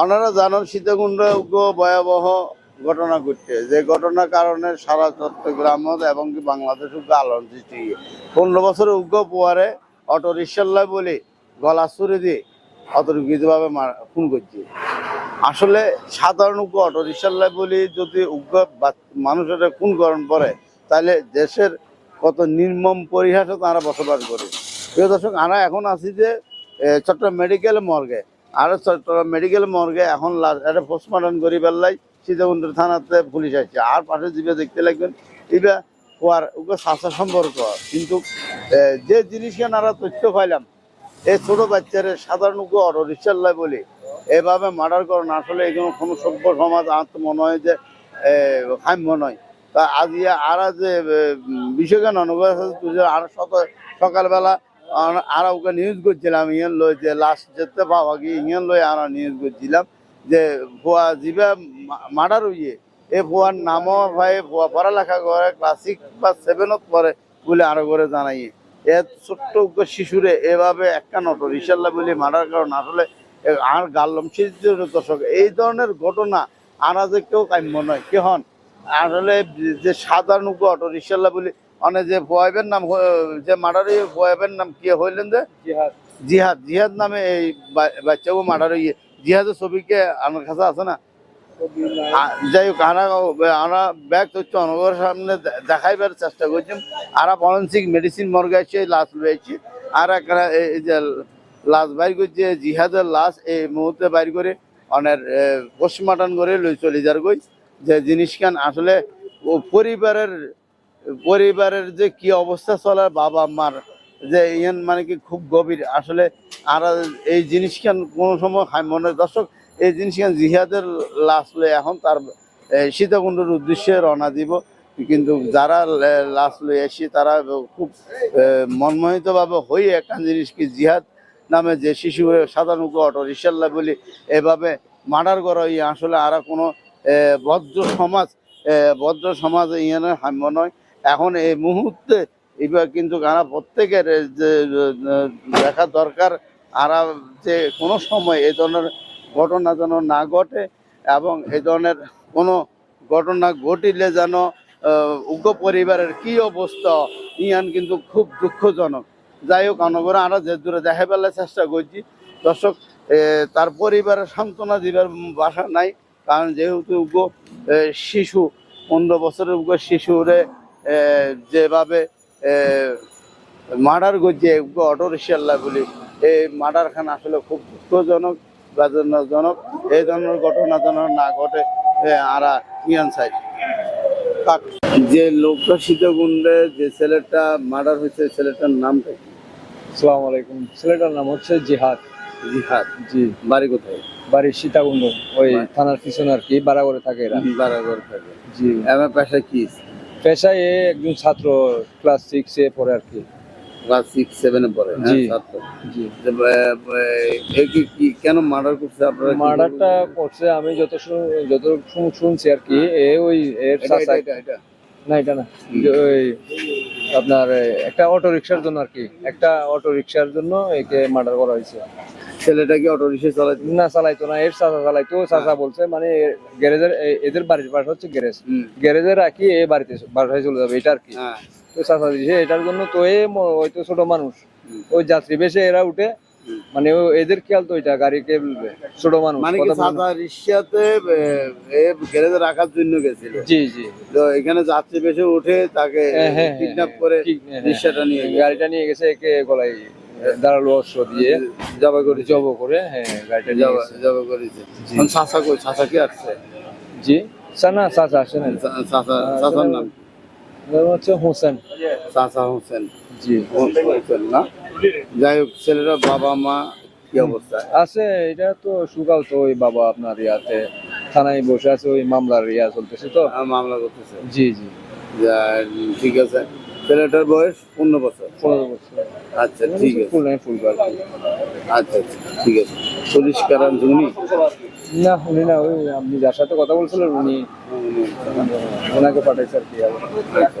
ওনারা জানান সীতাকুণ্ড ভয়াবহ ঘটনা ঘটছে। যে ঘটনার কারণে সারা চট্টগ্রাম এবং বাংলাদেশ উগ্র আলোড়ন সৃষ্টি পনেরো বছরের উগ্র পোয়ারে অটো রিক্সাল্লায় বলে গলা সুরে দিয়ে অতর্কিতভাবে খুন করছে। আসলে সাধারণ উগ্র অটো রিক্সাল্লায় বলে যদি উগ্র মানুষের খুন করেন পরে তাহলে দেশের কত নির্মম পরিহাসে তারা বসবাস করে। প্রিয় দর্শক, আমরা এখন আছি যে চট্টগ্রাম মেডিকেল মর্গে। আর চট্টগ্রাম মেডিকেল মর্গে এখন একটা পোস্টমর্টম করি বেল্লাই সীতাকুণ্ড থানাতে পুলিশ আসছে। আর পাশে দিবে দেখতে লাগবেন ইবা হওয়ার ওকে স্বাস্থ্য সম্পর্ক। কিন্তু যে জিনিসকে আমরা তথ্য পাইলাম এই ছোট বাচ্চার সাধারণ উগ্র অটো রিক্সাল্লাই বলি। এভাবে মার্ডার করেন আসলে এগুলো কোনো সভ্য সমাজ আমার মনে হয় যে কাম্য নয়। তা আজ আর যে বিষয়কে অনুভব আর সত সকালবেলা আর- ওকে নিউজ করছিলাম ইয়েন লই যে লাস্ট যেতে পাওয়া গিয়ে ইয়েন লই আর নিউজ করছিলাম যে ভুয়া জিবে মার্ডার হইয়ে এই ভুয়ার নামও ভাই, ভুয়া পড়ালেখা করে ক্লাসিক বা সেভেনত পরে বলে আরও করে জানাই এ ছোট্ট শিশুরে এভাবে একটা নট রিসাল্লা বলে মার্ডার কারণ আসলে এ আর গাল্লম দর্শক, এই ধরনের ঘটনা আনা যে কেউ কাম্য নয়, কে হন? আসলে যে সাধারণ অটো রিক্সাল্লা বলি অনেক যে ফোয়াইবের নাম যে মার্ডার ফোয়াইবের নাম কি হইলেন যে? জিহাদ। জিহাদ। নামে এই বাচ্চাকে মার্ডার হইয়ে জিহাদের ছবিকে আমার কাছে আছে না? যাই হোক আমরা আমরা ব্যাগ তথ্য অনগর সামনে দেখাইবার চেষ্টা করছি। আর ফরেন্সিক মেডিসিন মর্গে এসে লাশ লয়েছি আর এই- যে লাশ বাইর করছে জিহাদের লাশ এই মুহূর্তে বাইর করে অনেক পোস্টমর্টম করে লই চলে যার গই যে জিনিসখান আসলে ও পরিবারের পরিবারের যে কি অবস্থা চলে, বাবা মার যে ইয়ান মানে কি খুব গভীর। আসলে আর এই জিনিসখান কোনো সময় হাই মনে দর্শক, এই জিনিসখান জিহাদের লাশ লয়ে এখন তার সীতাকুণ্ডের উদ্দেশ্যে রওনা দিব। কিন্তু যারা লাশ লয়ে আসি তারা খুব মনমোহিত ভাবে হয়ে একটা জিনিস কি, জিহাদ নামে যে শিশু সাধারণ অটো রিসাল্লা বলি, এভাবে মার্ডার করা ইয়ে আসলে আর কোনো ভদ্র সমাজ ভদ্র সমাজ ইয়ানের হাম্য নয়। এখন এই মুহূর্তে এবার কিন্তু গানা প্রত্যেকের যে, দেখা দরকার। আর যে কোনো সময় এই ধরনের ঘটনা যেন না ঘটে এবং এই ধরনের কোনো ঘটনা ঘটিলে যেন উগ্র পরিবারের কি অবস্থা, ইয়ান কিন্তু খুব দুঃখজনক। যাই হোক অনগরে আমরা যে দূরে দেখা পেলার চেষ্টা করছি। দর্শক তার পরিবারের সান্ত্বনা দিবার বাসা নাই। কারণ যেহেতু উগ্র শিশু, পনেরো বছরের উগ্র শিশুরে যেভাবে মার্ডার করছে অটো রিক্সাল্লা বলি এই মার্ডার খান আসলে খুব দুঃখজনক বেদনাজনক এই ধরনের ঘটনা যেন না ঘটে আরা ইয়ান কাক যে লোকটা সীতাকুণ্ডে যে ছেলেটা মার্ডার হয়েছে ছেলেটার নামটা কি? আসসালামু আলাইকুম। ছেলেটার নাম হচ্ছে জিহাদ। জিহাদ। জি। বাড়ি কোথায়? বাড়ি সীতাকুণ্ড। ওই থানার পিছনে আর কি বাড়াগড়ে থাকে এরা। বারাগর থাকে। জি। আমার পেশা কি? পেশায় এ একজন ছাত্র ক্লাস সিক্স এ পড়ে আর কি। ক্লাস সিক্স সেভেনে পড়ে হ্যাঁ, জি। ছাত্র। জি। এ কি কেন মার্ডার করছে আপনারা মার্ডারটা করছে আমি যত শুন- যত শুনছি আর কি এ ওই এর এটা, চাচা এটা, এটা, এটা। না এটা না। ওই আপনার একটা অটো রিক্সার জন্য আর কি একটা অটো রিক্সার জন্য একে মার্ডার করা হয়েছে। ছেলেটা কি অটো রিক্সা চালাচ্ছে না চালাইতো না এর চাচা চালাইতো চাচা বলছে মানে গ্যারেজের এদের বাড়ির পাশে হচ্ছে গ্যারেজ গ্যারেজে রাখি এ বাড়িতে বাসায় চলে যাবে এটা আর কি। হ্যাঁ। তো চাচা দিছে এটার জন্য তো এ ম- ওই তো ছোট মানুষ। ওই যাত্রী বেশে এরা উঠে মানে এদের খেয়াল তো এটা গাড়ি কে ছোট মানুষ মানে। সাদা রিক্সাতে গ্যারেজে রাখার জন্য গেছিল? জি জি। তো এখানে যাত্রী বেশে উঠে তাকে হ্যাঁ, হ্যাঁ, কিডন্যাপ হ্যাঁ, করে রিক্সাটা নিয়ে গাড়িটা নিয়ে গেছে একে গলায় দাঁড়াল অস্ত্র দিয়ে। জবা করেছে জব করে হ্যাঁ গাড়িটা জবা জবা করেছে কই কি আসছে জি? স্যার না আসে নাম? হচ্ছে হোসেন। হোসেন। জি। হোসেন না? যাই হোক ছেলেরা বাবা মা কি অবস্থা? আছে এটা তো সুগাও তো ওই বাবা আপনার ইয়াতে। থানায় বসে আছে ওই মামলার ইয়া চলতেছে তো। মামলা করতেছে। জি জি। ঠিক আছে। ছেলেটার বয়স পনেরো বছর। পনেরো বছর। আচ্ছা ঠিক আছে। ফুল নাই ফুল বার আচ্ছা আচ্ছা ঠিক আছে। পুলিশ কারণ উনি? না উনি না ওই আপনি যার সাথে কথা বলছিলেন উনি উনি- ওনাকে পাঠাইছে আর কি। আচ্ছা,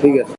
ঠিক আছে।